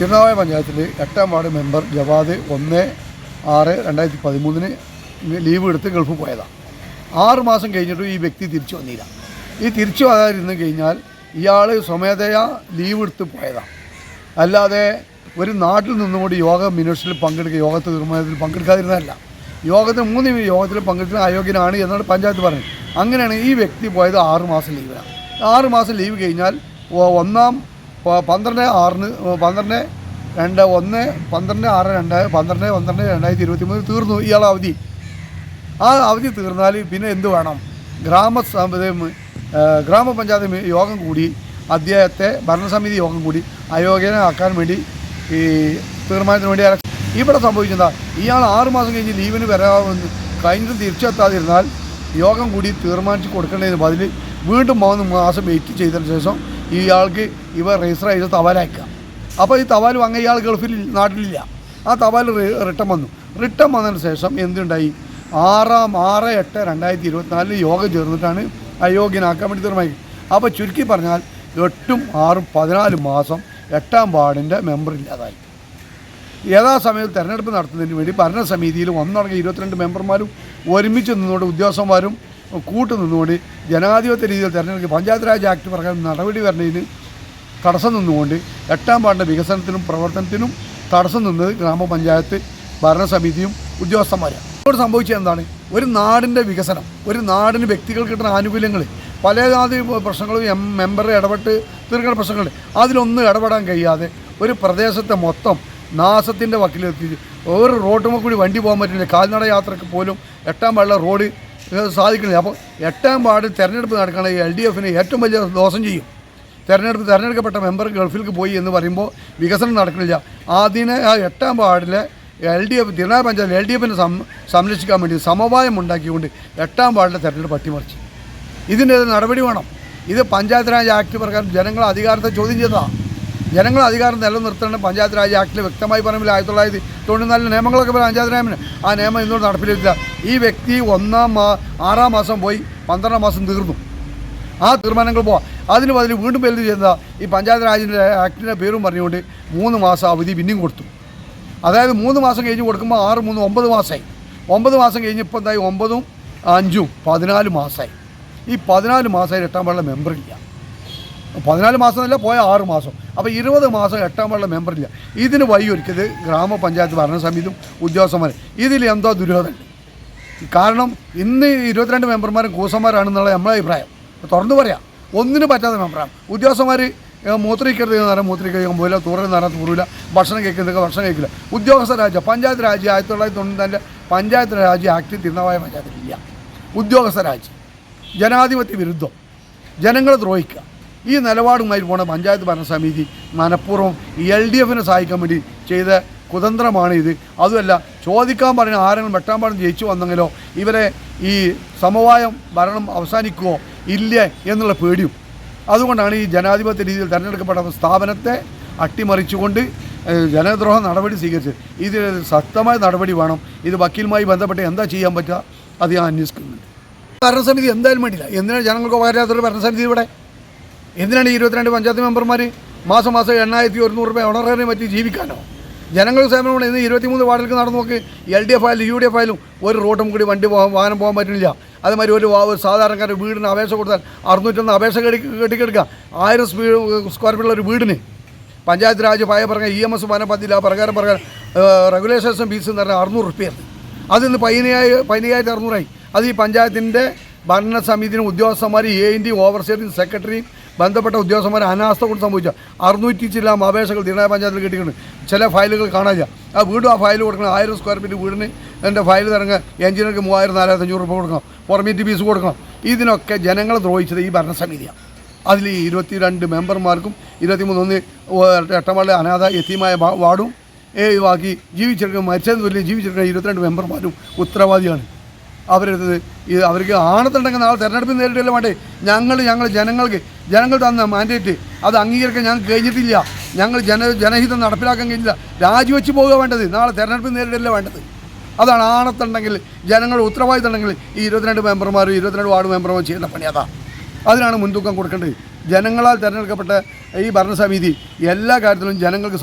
തിരുനാവായ പഞ്ചായത്തിൽ എട്ടാം ward member Javad ഒന്ന് ആറ് രണ്ടായിരത്തി പതിമൂന്നിന് ലീവ് എടുത്ത് ഗൾഫ് പോയതാണ് ആറ് മാസം കഴിഞ്ഞിട്ടും ഈ വ്യക്തി തിരിച്ചു വന്നില്ല. ഈ തിരിച്ചു വരാതിരുന്നു കഴിഞ്ഞാൽ ഇയാൾ സ്വമേധയാ ലീവ് എടുത്ത് പോയതാണ് അല്ലാതെ ഒരു നാട്ടിൽ നിന്നുകൊണ്ട് യോഗ മിനിറ്റ്സിൽ പങ്കെടുക്കുക യോഗത്തെ തീരുമാനത്തിൽ പങ്കെടുക്കാതിരുന്നതല്ല. യോഗത്തിന് മൂന്ന് യോഗത്തിൽ പങ്കെടുക്കുന്ന അയോഗ്യനാണ് എന്നാണ് പഞ്ചായത്ത് പറഞ്ഞത്. അങ്ങനെയാണ് ഈ വ്യക്തി പോയത് ആറ് മാസം ലീവിനാണ് ആറ് മാസം ലീവ് കഴിഞ്ഞാൽ ഒന്നാം പന്ത്രണ്ട് ആറിന് പന്ത്രണ്ട് രണ്ട് ഒന്ന് പന്ത്രണ്ട് ആറ് രണ്ട് പന്ത്രണ്ട് പന്ത്രണ്ട് രണ്ടായിരത്തി ഇരുപത്തി മൂന്ന് തീർന്നു ഇയാൾ അവധി. ആ അവധി തീർന്നാൽ പിന്നെ എന്ത് വേണം? ഗ്രാമസമിതി ഗ്രാമപഞ്ചായത്ത് യോഗം കൂടി അദ്ദേഹത്തെ ഭരണസമിതി യോഗം കൂടി അയോഗ്യനാക്കാൻ വേണ്ടി ഈ തീരുമാനത്തിന് വേണ്ടി ഇവിടെ സംഭവിച്ചതാ ഇയാൾ ആറുമാസം കഴിഞ്ഞ് ലീവിന് വരാമെന്ന് കഴിഞ്ഞിട്ട് തിരിച്ചെത്താതിരുന്നാൽ യോഗം കൂടി തീരുമാനിച്ച് കൊടുക്കേണ്ടതിന് ബദലിൽ വീണ്ടും മൂന്ന് മാസം വെയിറ്റ് ചെയ്തതിന് ശേഷം ഇയാൾക്ക് ഇവ രജിസ്റ്റർ ചെയ്ത് തപാലയക്കുക അപ്പോൾ ഈ തപാൽ വാങ്ങിയ ഇയാൾ ഗൾഫിൽ നാട്ടിലില്ല. ആ തപാൽ റിട്ടേൺ വന്നു. റിട്ടേൺ വന്നതിന് ശേഷം എന്തുണ്ടായി? ആറാം ആറ് എട്ട് രണ്ടായിരത്തി ഇരുപത്തിനാലിൽ യോഗം ചേർന്നിട്ടാണ് അയോഗ്യനാക്കാൻ വേണ്ടി തീർമാനിക്കും അപ്പോൾ ചുരുക്കി പറഞ്ഞാൽ എട്ടും ആറും പതിനാല് മാസം എട്ടാം വാർഡിന്റെ മെമ്പർ ഇല്ലാതായി. യഥാസമയത്ത് തെരഞ്ഞെടുപ്പ് നടത്തുന്നതിന് വേണ്ടി ഭരണസമിതിയിൽ ഒന്നടങ്ങി ഇരുപത്തിരണ്ട് മെമ്പർമാരും ഒരുമിച്ച് നിന്നുകൊണ്ട് ഉദ്യോഗസ്ഥന്മാരും കൂട്ടു നിന്നുകൊണ്ട് ജനാധിപത്യ രീതിയിൽ തെരഞ്ഞെടുക്കുക പഞ്ചായത്ത് രാജ് ആക്ട് പ്രകാരം നടപടി വരണതിന് തടസ്സം നിന്നുകൊണ്ട് എട്ടാം വാർഡിന്റെ വികസനത്തിനും പ്രവർത്തനത്തിനും തടസ്സം നിന്നത് ഗ്രാമപഞ്ചായത്ത് ഭരണസമിതിയും ഉദ്യോഗസ്ഥന്മാരാണ്. ഇതോട് സംഭവിച്ചത് എന്താണ്? ഒരു നാടിന്റെ വികസനം ഒരു നാടിന് വ്യക്തികൾ കിട്ടുന്ന ആനുകൂല്യങ്ങൾ പല ജാതി പ്രശ്നങ്ങളും എം മെമ്പർ ഇടപെട്ട് തീർക്കുന്ന പ്രശ്നങ്ങൾ അതിലൊന്നും ഇടപെടാൻ കഴിയാതെ ഒരു പ്രദേശത്തെ മൊത്തം നാശത്തിന്റെ വക്കിലെത്തി ഒരു റോട്ടുമ്മ കൂടി വണ്ടി പോകാൻ പറ്റില്ല. കാൽനട യാത്രയ്ക്ക് പോലും എട്ടാം വെള്ള റോഡ് ഏഹ്, സാധിക്കുന്നില്ല അപ്പോൾ എട്ടാം വാർഡിൽ തെരഞ്ഞെടുപ്പ് നടക്കുകയാണെങ്കിൽ എൽ ഡി എഫിന് ഏറ്റവും വലിയ ദോഷം ചെയ്യും. തെരഞ്ഞെടുപ്പ് തെരഞ്ഞെടുക്കപ്പെട്ട മെമ്പർ ഗൾഫിലേക്ക് പോയി എന്ന് പറയുമ്പോൾ വികസനം നടക്കുന്നില്ല അതിനെ ആ എട്ടാം വാർഡിലെ എൽ ഡി എഫ് തിരുനാ പഞ്ചായത്ത് എൽ ഡി എഫിനെ സംരക്ഷിക്കാൻ വേണ്ടി സമവായം ഉണ്ടാക്കിക്കൊണ്ട് എട്ടാം വാർഡിലെ തെരഞ്ഞെടുപ്പ് അട്ടിമറിച്ചു. ഇതിന്റെ നടപടി വേണം. ഇത് പഞ്ചായത്ത് രാജ് ആക്ട് പ്രകാരം ജനങ്ങൾ അധികാരത്തെ ചോദ്യം ചെയ്തതാണ് ജനങ്ങൾ അധികാരം നിലനിർത്തേണ്ട പഞ്ചായത്ത് രാജ് ആക്ടിൽ വ്യക്തമായി പറയുമ്പോൾ ആയിരത്തി തൊള്ളായിരത്തി തൊണ്ണൂറ്റിനാലിൽ നിയമങ്ങളൊക്കെ പഞ്ചായത്ത് രാജിന് ആ നിയമം ഇന്നുകൊണ്ട് നടപ്പിലില്ല ഈ വ്യക്തി ഒന്നാം മാ ആറാം മാസം പോയി പന്ത്രണ്ടാം മാസം തീർന്നു. ആ തീരുമാനങ്ങൾ പോവാം. അതിന് പതിൽ വീണ്ടും എന്ത് ചെയ്ത ഈ പഞ്ചായത്ത് രാജിന്റെ ആക്ടിന്റെ പേരും പറഞ്ഞുകൊണ്ട് മൂന്ന് മാസം അവധി പിന്നെയും കൊടുത്തു. അതായത് മൂന്ന് മാസം കഴിഞ്ഞ് കൊടുക്കുമ്പോൾ ആറ് മൂന്ന് ഒമ്പത് മാസമായി. ഒമ്പത് മാസം കഴിഞ്ഞ് ഇപ്പോൾ എന്തായി? ഒമ്പതും അഞ്ചും പതിനാല് മാസമായി. ഈ പതിനാല് മാസമായി എട്ടാം പാടിലെ മെമ്പറില്ല പതിനാല് മാസമല്ല പോയ ആറ് മാസം. അപ്പോൾ ഇരുപത് മാസം എട്ടാം പാടിലെ മെമ്പറില്ല ഇതിന് വഴി ഒരുക്കിയത് ഗ്രാമപഞ്ചായത്ത് ഭരണസമിതിയും ഉദ്യോഗസ്ഥന്മാരും. ഇതിൽ എന്തോ ദുരോധന കാരണം ഇന്ന് ഇരുപത്തിരണ്ട് മെമ്പർമാരും കൂസന്മാരാണെന്നുള്ള നമ്മളെ അഭിപ്രായം. തുറന്നു പറയാം. ഒന്നിനും പറ്റാത്ത മെമ്പറാണ് ഉദ്യോഗസ്ഥന്മാർ മൂത്രിക്കരുത് എന്ന് പറഞ്ഞാൽ മൂത്രിക്കാൻ പോയില്ല തൂറെന്ന് പറഞ്ഞാൽ തൂറില്ല ഭക്ഷണം കഴിക്കുന്നതൊക്കെ ഭക്ഷണം കഴിക്കില്ല ഉദ്യോഗസ്ഥ രാജ്യം പഞ്ചായത്ത് രാജ്യം ആയിരത്തി തൊള്ളായിരത്തി തൊണ്ണൂറ്റി പഞ്ചായത്ത് രാജ്യം ആക്ട് തിരുനാവായ പഞ്ചായത്തിലില്ല. ഉദ്യോഗസ്ഥ രാജ്യം ജനാധിപത്യ വിരുദ്ധം. ജനങ്ങളെ ദ്രോഹിക്കുക. ഈ നിലപാടുമായി പോണ പഞ്ചായത്ത് ഭരണസമിതി മനഃപൂർവം എൽ ഡി എഫിനെ സഹായിക്കാൻ വേണ്ടി ചെയ്ത കുതന്ത്രമാണ് ഇത്. അതുമല്ല ചോദിക്കാൻ പറഞ്ഞ ആരെങ്കിലും വെട്ടാൻ പാടും ജയിച്ചു വന്നെങ്കിലോ ഇവരെ ഈ സമവായം ഭരണം അവസാനിക്കുമോ ഇല്ല എന്നുള്ള പേടിയും. അതുകൊണ്ടാണ് ഈ ജനാധിപത്യ രീതിയിൽ തിരഞ്ഞെടുക്കപ്പെട്ട സ്ഥാപനത്തെ അട്ടിമറിച്ചുകൊണ്ട് ജനദ്രോഹ നടപടി സ്വീകരിച്ചത്. ഇതിൽ ശക്തമായ നടപടി വേണം. ഇത് വക്കീലുമായി ബന്ധപ്പെട്ട് എന്താ ചെയ്യാൻ പറ്റുക അത് ഞാൻ അന്വേഷിക്കുന്നുണ്ട്. ഭരണസമിതി എന്തായാലും വേണ്ടിയില്ല. എന്തിനാണ് ജനങ്ങൾക്ക് ഉപകാരത്തൊരു ഭരണസമിതി ഇവിടെ? എന്തിനാണ് ഈ ഇരുപത്തിരണ്ട് പഞ്ചായത്ത് മെമ്പർമാർ മാസം മാസം എണ്ണായിരത്തി ഒരുന്നൂറ് രൂപ ഉണർന്നതിനെ പറ്റി ജീവിക്കാനോ? ജനങ്ങൾ സേവനം വേണം ഇന്ന് ഇരുപത്തിമൂന്ന് വാർഡിലേക്ക് നടന്നു നോക്ക്. എൽ ഡി എഫ് ആയാലും യു ഡി എഫ് ആയാലും ഒരു റോഡും കൂടി വണ്ടി പോകാൻ വാഹനം പോകാൻ പറ്റില്ല അതേമാതിരി ഒരു സാധാരണക്കാരൻ വീടിന് അപേക്ഷ കൊടുത്താൽ അറുന്നൂറ്റൊന്ന് അപേക്ഷ കെട്ടി കെട്ടിക്കെടുക്കുക ആയിരം സ്പീഡ് സ്ക്വയർ ഫീറ്റുള്ള ഒരു വീടിന്. പഞ്ചായത്ത് രാജ് പായ പറഞ്ഞ ഇ എം എസ് വന പദ്ധതി ആ പ്രകാരം പ്രകാരം റെഗുലേഷൻസും ഫീസ് എന്ന് പറഞ്ഞാൽ അറുന്നൂറ് റുപ്യാണ് അതിന്ന് പതിനായി പതിനയ്യായിരത്തി അറുന്നൂറായി. അത് ഈ പഞ്ചായത്തിന്റെ ഭരണസമിതിനും ഉദ്യോഗസ്ഥന്മാർ എ എൻ ഡി ഓവർസിയറും സെക്രട്ടറിയും ബന്ധപ്പെട്ട ഉദ്യോഗസ്ഥന്മാർ അനാസ്ഥ കൊണ്ട് സംഭവിച്ച അറുന്നൂറ്റി ചില്ലാം അപേക്ഷകൾ തിരുനായ പഞ്ചായത്തിൽ കിട്ടിയിട്ടുണ്ട്. ചില ഫയലുകൾ കാണാനില്ല. ആ വീടും ആ ഫയൽ കൊടുക്കണം. ആയിരം സ്ക്വയർ ഫീറ്റ് വീടിന് എന്റെ ഫയൽ തരങ്ങ് എഞ്ചിനീയർക്ക് മൂവായിരം നാലായിരത്തി അഞ്ഞൂറ് രൂപ കൊടുക്കണം. പെർമിറ്റ് ഫീസ് കൊടുക്കണം. ഇതിനൊക്കെ ജനങ്ങളെ ദ്രോഹിച്ചത് ഈ ഭരണസമിതിയാണ് അതിൽ ഈ ഇരുപത്തിരണ്ട് മെമ്പർമാർക്കും ഇരുപത്തിമൂന്ന് ഒന്ന് എട്ടമാളിലെ അനാഥ എത്തിയമായ വാർഡും ഏ ബാക്കി ജീവിച്ചിരിക്കുന്ന മരിച്ചതെന്ന് വലിയ ജീവിച്ചിരിക്കുന്ന ഇരുപത്തിരണ്ട് മെമ്പർമാരും ഉത്തരവാദിയാണ്. അവരത് ഇത് അവർക്ക് ആണത്തുണ്ടെങ്കിൽ നാളെ തെരഞ്ഞെടുപ്പ് നേരിട്ടില്ല വേണ്ടേ ഞങ്ങൾ ഞങ്ങൾ ജനങ്ങൾക്ക് ജനങ്ങൾ തന്ന മാൻഡേറ്റ് അത് അംഗീകരിക്കാൻ ഞങ്ങൾക്ക് കഴിഞ്ഞിട്ടില്ല. ഞങ്ങൾ ജന ജനഹിതം നടപ്പിലാക്കാൻ കഴിഞ്ഞില്ല. രാജിവെച്ച് പോകുക വേണ്ടത് നാളെ തെരഞ്ഞെടുപ്പ് നേരിടില്ല വേണ്ടത്? അതാണ് ആണത്തുണ്ടെങ്കിൽ ജനങ്ങൾ ഉത്തരവാദിത്തമുണ്ടെങ്കിൽ ഈ ഇരുപത്തിരണ്ട് മെമ്പർമാരും ഇരുപത്തിരണ്ട് വാർഡ് മെമ്പർമാരും ചെയ്യേണ്ട പണി അതാ. അതിനാണ് മുൻതൂക്കം കൊടുക്കേണ്ടത്. ജനങ്ങളാൽ തിരഞ്ഞെടുക്കപ്പെട്ട ഈ ഭരണസമിതി എല്ലാ കാര്യത്തിലും ജനങ്ങൾക്ക്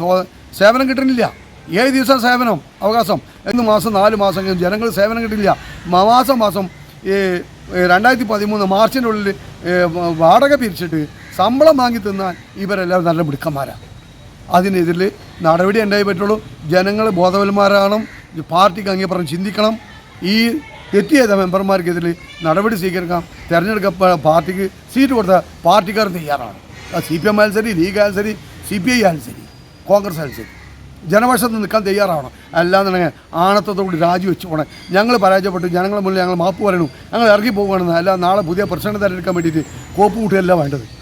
സേവനം കിട്ടുന്നില്ല. ഏഴ് ദിവസം സേവനം അവകാശം. എന്ന് മാസം നാല് മാസം ജനങ്ങൾ സേവനം കിട്ടില്ല മാസം മാസം ഈ രണ്ടായിരത്തി പതിമൂന്ന് മാർച്ചിന്റെ ഉള്ളിൽ വാടക പിരിച്ചിട്ട് ശമ്പളം വാങ്ങി തിന്നാൽ ഇവരെല്ലാം നല്ല മിടുക്കന്മാരാണ് അതിനെതിരിൽ നടപടി ഉണ്ടായി പറ്റുള്ളൂ. ജനങ്ങൾ ബോധവന്മാരാകണം പാർട്ടിക്ക് അംഗീകാരം ചിന്തിക്കണം. ഈ തെറ്റ് ചെയ്ത മെമ്പർമാർക്കെതിരെ നടപടി സ്വീകരിക്കാം. തിരഞ്ഞെടുക്ക പാർട്ടിക്ക് സീറ്റ് കൊടുത്ത പാർട്ടിക്കാർ തയ്യാറാണ്. സി പി എം ആയാലും ശരി ലീഗ് ആയാലും ശരി സി പി ഐ ആയാലും ശരി കോൺഗ്രസ് ആയാലും ശരി. ജനപക്ഷത്ത് നിൽക്കാൻ തയ്യാറാവണം. അല്ലാന്നുണ്ടെങ്കിൽ ആണത്തോടുകൂടി രാജിവെച്ച് പോകണം ഞങ്ങൾ പരാജയപ്പെട്ടു. ജനങ്ങളുടെ മുന്നിൽ ഞങ്ങൾ മാപ്പ് പറയണു. ഞങ്ങൾ ഇറങ്ങി പോകുകയാണെന്ന് അല്ല നാളെ പുതിയ പ്രസിഡന്റ് തിരഞ്ഞെടുക്കാൻ വേണ്ടിയിട്ട് കോപ്പ് കൂട്ടുകയല്ല വേണ്ടത്.